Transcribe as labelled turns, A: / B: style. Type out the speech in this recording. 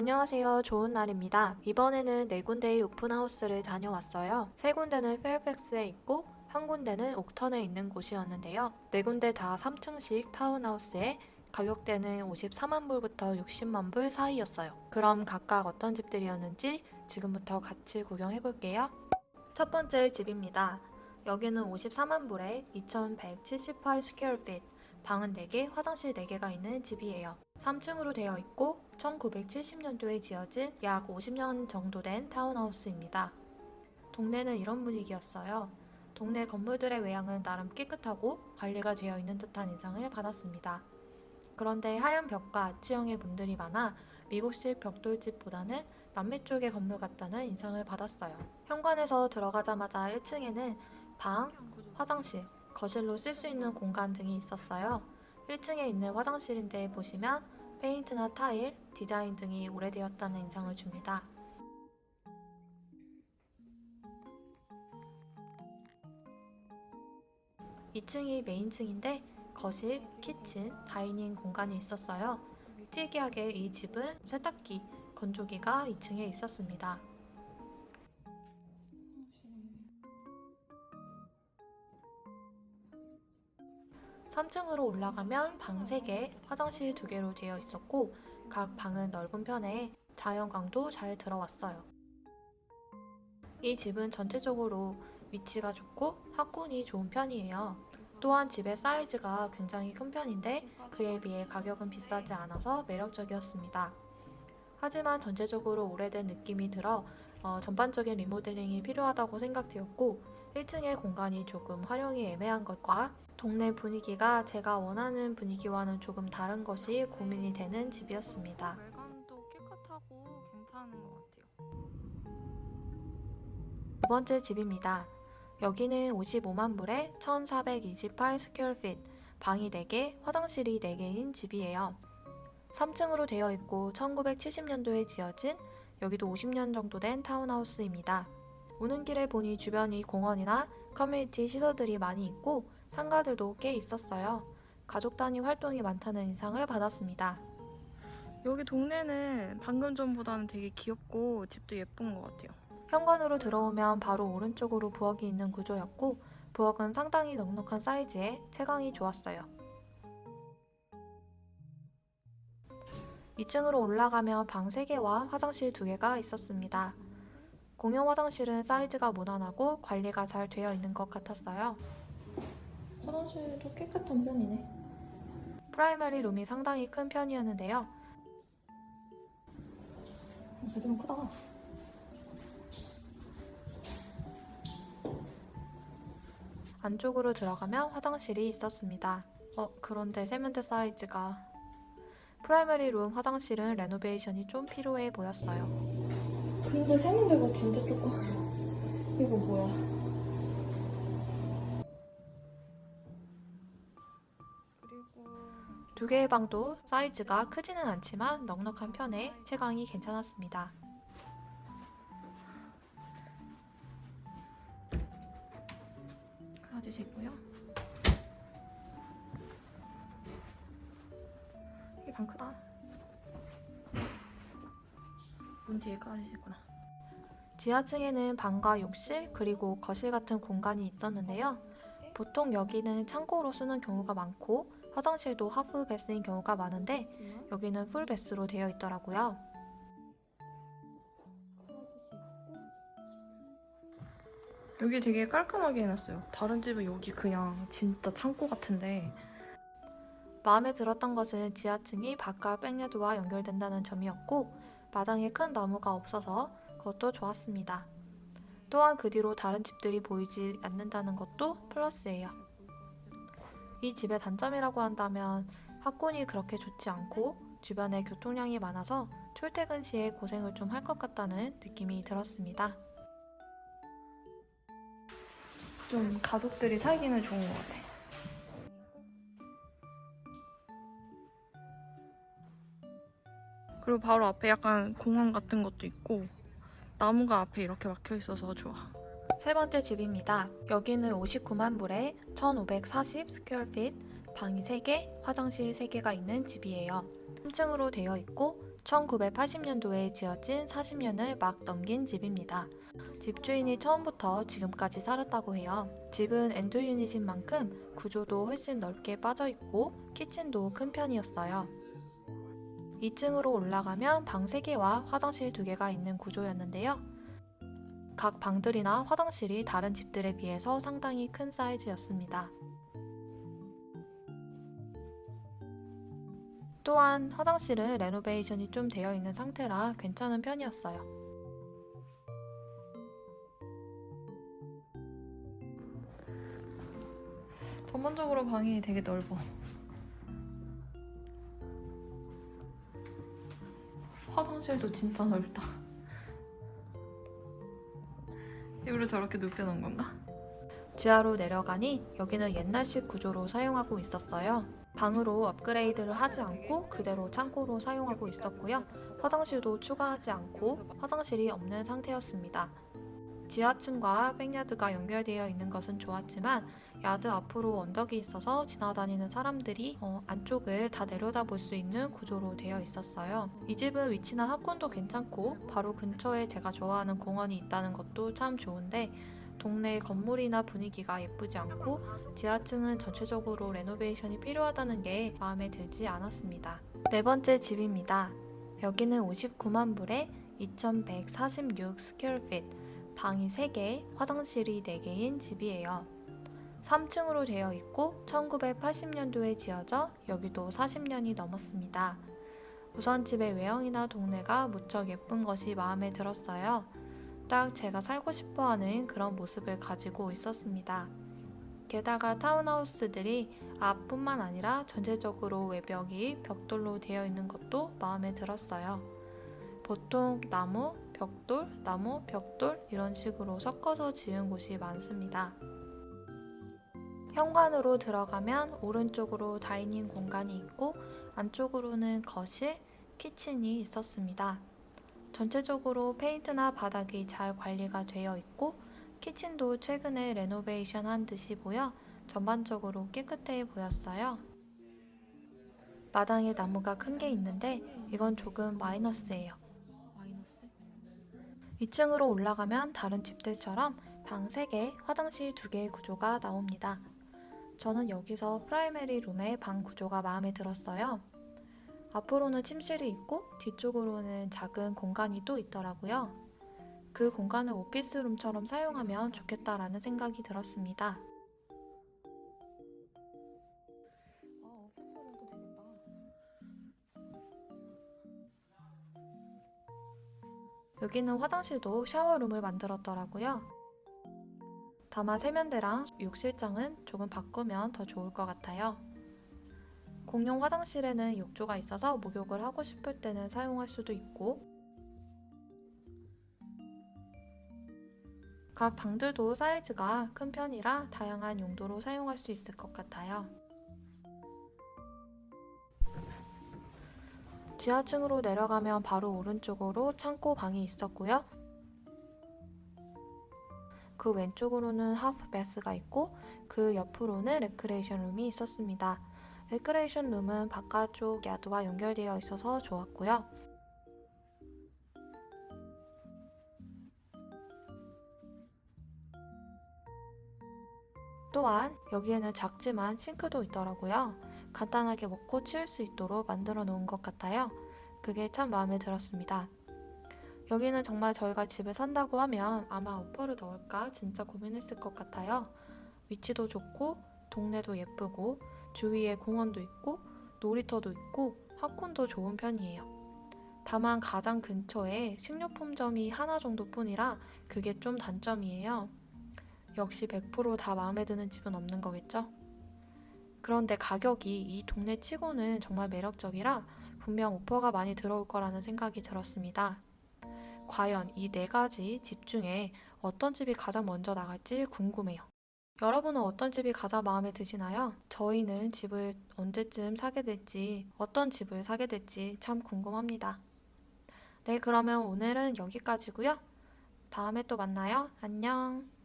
A: 안녕하세요. 좋은 날입니다. 이번에는 네 군데의 오픈하우스를 다녀왔어요. 세 군데는 페어팩스에 있고 한 군데는 옥턴에 있는 곳이었는데요. 네 군데 다 3층씩 타운하우스에 가격대는 54만 불부터 60만 불 사이였어요. 그럼 각각 어떤 집들이었는지 지금부터 같이 구경해 볼게요. 첫 번째 집입니다. 여기는 54만 불에 2178 스퀘어핏, 방은 4개, 화장실 4개가 있는 집이에요. 3층으로 되어 있고 1970년도에 지어진 약 50년 정도 된 타운하우스입니다. 동네는 이런 분위기였어요. 동네 건물들의 외양은 나름 깨끗하고 관리가 되어 있는 듯한 인상을 받았습니다. 그런데 하얀 벽과 아치형의 문들이 많아 미국식 벽돌집보다는 남미 쪽의 건물 같다는 인상을 받았어요. 현관에서 들어가자마자 1층에는 방, 화장실, 거실로 쓸 수 있는 공간 등이 있었어요. 1층에 있는 화장실인데 보시면 페인트나 타일, 디자인 등이 오래되었다는 인상을 줍니다. 2층이 메인층인데 거실, 키친, 다이닝 공간이 있었어요. 특이하게 이 집은 세탁기, 건조기가 2층에 있었습니다. 3층으로 올라가면 방 3개, 화장실 2개로 되어 있었고 각 방은 넓은 편에 자연광도 잘 들어왔어요. 이 집은 전체적으로 위치가 좋고 학군이 좋은 편이에요. 또한 집의 사이즈가 굉장히 큰 편인데 그에 비해 가격은 비싸지 않아서 매력적이었습니다. 하지만 전체적으로 오래된 느낌이 들어 어, 전반적인 리모델링이 필요하다고 생각되었고 1층의 공간이 조금 활용이 애매한 것과 동네 분위기가 제가 원하는 분위기와는 조금 다른 것이 고민이 되는 집이었습니다.
B: 외관도 깨끗하고 괜찮은 것 같아요.
A: 두 번째 집입니다. 여기는 55만 불에 1428 스퀘어핏, 방이 4개, 화장실이 4개인 집이에요. 3층으로 되어 있고 1970년도에 지어진 여기도 50년 정도 된 타운하우스입니다. 오는 길에 보니 주변이 공원이나 커뮤니티 시설들이 많이 있고 상가들도 꽤 있었어요. 가족 단위 활동이 많다는 인상을 받았습니다.
B: 여기 동네는 방금 전보다는 되게 귀엽고 집도 예쁜 것 같아요.
A: 현관으로 들어오면 바로 오른쪽으로 부엌이 있는 구조였고 부엌은 상당히 넉넉한 사이즈에 채광이 좋았어요. 2층으로 올라가면 방 3개와 화장실 2개가 있었습니다. 공용 화장실은 사이즈가 무난하고 관리가 잘 되어 있는 것 같았어요. 화장실도 깨끗한 편이네. 프라이머리 룸이 상당히 큰 편이었는데요. 제대로 크다. 안쪽으로 들어가면 화장실이 있었습니다. 어, 그런데 세면대 사이즈가 프라이머리 룸 화장실은 레노베이션이 좀 필요해 보였어요.
C: 근데 세면대가 진짜 조금 이거 뭐야?
A: 두 개의 방도 사이즈가 크지는 않지만 넉넉한 편에 채광이 괜찮았습니다. 있고요. 이게 방 크다. 문 뒤에 클로젯이 있구나. 지하층에는 방과 욕실 그리고 거실 같은 공간이 있었는데요. 보통 여기는 창고로 쓰는 경우가 많고 화장실도 하프 베스인 경우가 많은데 여기는 풀 베스로 되어 있더라고요.
B: 여기 되게 깔끔하게 해놨어요. 다른 집은 여기 그냥 진짜 창고 같은데
A: 마음에 들었던 것은 지하층이 바깥 백야드와 연결된다는 점이었고 마당에 큰 나무가 없어서 그것도 좋았습니다. 또한 그 뒤로 다른 집들이 보이지 않는다는 것도 플러스예요. 이 집의 단점이라고 한다면 학군이 그렇게 좋지 않고 주변에 교통량이 많아서 출퇴근 시에 고생을 좀 할 것 같다는 느낌이 들었습니다.
B: 좀 가족들이 살기는 좋은 것 같아. 그리고 바로 앞에 약간 공원 같은 것도 있고 나무가 앞에 이렇게 막혀 있어서 좋아.
A: 세 번째 집입니다. 여기는 59만 불에 1540 스퀘어핏, 방이 3개, 화장실 3개가 있는 집이에요. 3층으로 되어 있고 1980년도에 지어진 40년을 막 넘긴 집입니다. 집주인이 처음부터 지금까지 살았다고 해요. 집은 엔드 유닛인 만큼 구조도 훨씬 넓게 빠져 있고 키친도 큰 편이었어요. 2층으로 올라가면 방 3개와 화장실 2개가 있는 구조였는데요. 각 방들이나 화장실이 다른 집들에 비해서 상당히 큰 사이즈였습니다. 또한 화장실은 레노베이션이 좀 되어 있는 상태라 괜찮은 편이었어요.
B: 전반적으로 방이 되게 넓어. 화장실도 진짜 넓다. 이거를 저렇게 눕혀놓은 건가?
A: 지하로 내려가니 여기는 옛날식 구조로 사용하고 있었어요. 방으로 업그레이드를 하지 않고 그대로 창고로 사용하고 있었고요. 화장실도 추가하지 않고 화장실이 없는 상태였습니다. 지하층과 백야드가 연결되어 있는 것은 좋았지만 야드 앞으로 언덕이 있어서 지나다니는 사람들이 어, 안쪽을 다 내려다볼 수 있는 구조로 되어 있었어요. 이 집은 위치나 학군도 괜찮고 바로 근처에 제가 좋아하는 공원이 있다는 것도 참 좋은데 동네 건물이나 분위기가 예쁘지 않고 지하층은 전체적으로 레노베이션이 필요하다는 게 마음에 들지 않았습니다. 네 번째 집입니다. 여기는 59만 불에 2146 스퀘어핏, 방이 3개, 화장실이 4개인 집이에요. 3층으로 되어 있고 1980년도에 지어져 여기도 40년이 넘었습니다. 우선 집의 외형이나 동네가 무척 예쁜 것이 마음에 들었어요. 딱 제가 살고 싶어 하는 그런 모습을 가지고 있었습니다. 게다가 타운하우스들이 앞뿐만 아니라 전체적으로 외벽이 벽돌로 되어 있는 것도 마음에 들었어요. 보통 나무, 벽돌, 나무, 벽돌 이런 식으로 섞어서 지은 곳이 많습니다. 현관으로 들어가면 오른쪽으로 다이닝 공간이 있고 안쪽으로는 거실, 키친이 있었습니다. 전체적으로 페인트나 바닥이 잘 관리가 되어 있고 키친도 최근에 레노베이션 한 듯이 보여 전반적으로 깨끗해 보였어요. 마당에 나무가 큰 게 있는데 이건 조금 마이너스예요. 2층으로 올라가면 다른 집들처럼 방 3개, 화장실 2개의 구조가 나옵니다. 저는 여기서 프라이머리 룸의 방 구조가 마음에 들었어요. 앞으로는 침실이 있고 뒤쪽으로는 작은 공간이 또 있더라고요. 그 공간을 오피스룸처럼 사용하면 좋겠다라는 생각이
B: 들었습니다.
A: 여기는 화장실도 샤워룸을 만들었더라고요. 다만 세면대랑 욕실장은 조금 바꾸면 더 좋을 것 같아요. 공용 화장실에는 욕조가 있어서 목욕을 하고 싶을 때는 사용할 수도 있고 각 방들도 사이즈가 큰 편이라 다양한 용도로 사용할 수 있을 것 같아요. 지하층으로 내려가면 바로 오른쪽으로 창고 방이 있었고요. 그 왼쪽으로는 하프 베스가 있고 그 옆으로는 레크레이션 룸이 있었습니다. 레크레이션 룸은 바깥쪽 야드와 연결되어 있어서 좋았고요. 또한 여기에는 작지만 싱크도 있더라고요. 간단하게 먹고 치울 수 있도록 만들어 놓은 것 같아요. 그게 참 마음에 들었습니다. 여기는 정말 저희가 집에 산다고 하면 아마 오퍼를 넣을까 진짜 고민했을 것 같아요. 위치도 좋고 동네도 예쁘고 주위에 공원도 있고 놀이터도 있고 학군도 좋은 편이에요. 다만 가장 근처에 식료품점이 하나 정도뿐이라 그게 좀 단점이에요. 역시 100%다 마음에 드는 집은 없는 거겠죠? 그런데 가격이 이 동네 치고는 정말 매력적이라 분명 오퍼가 많이 들어올 거라는 생각이 들었습니다. 과연 이 네 가지 집 중에 어떤 집이 가장 먼저 나갈지 궁금해요. 여러분은 어떤 집이 가장 마음에 드시나요? 저희는 집을 언제쯤 사게 될지, 어떤 집을 사게 될지 참 궁금합니다. 네, 그러면 오늘은 여기까지고요. 다음에 또 만나요. 안녕.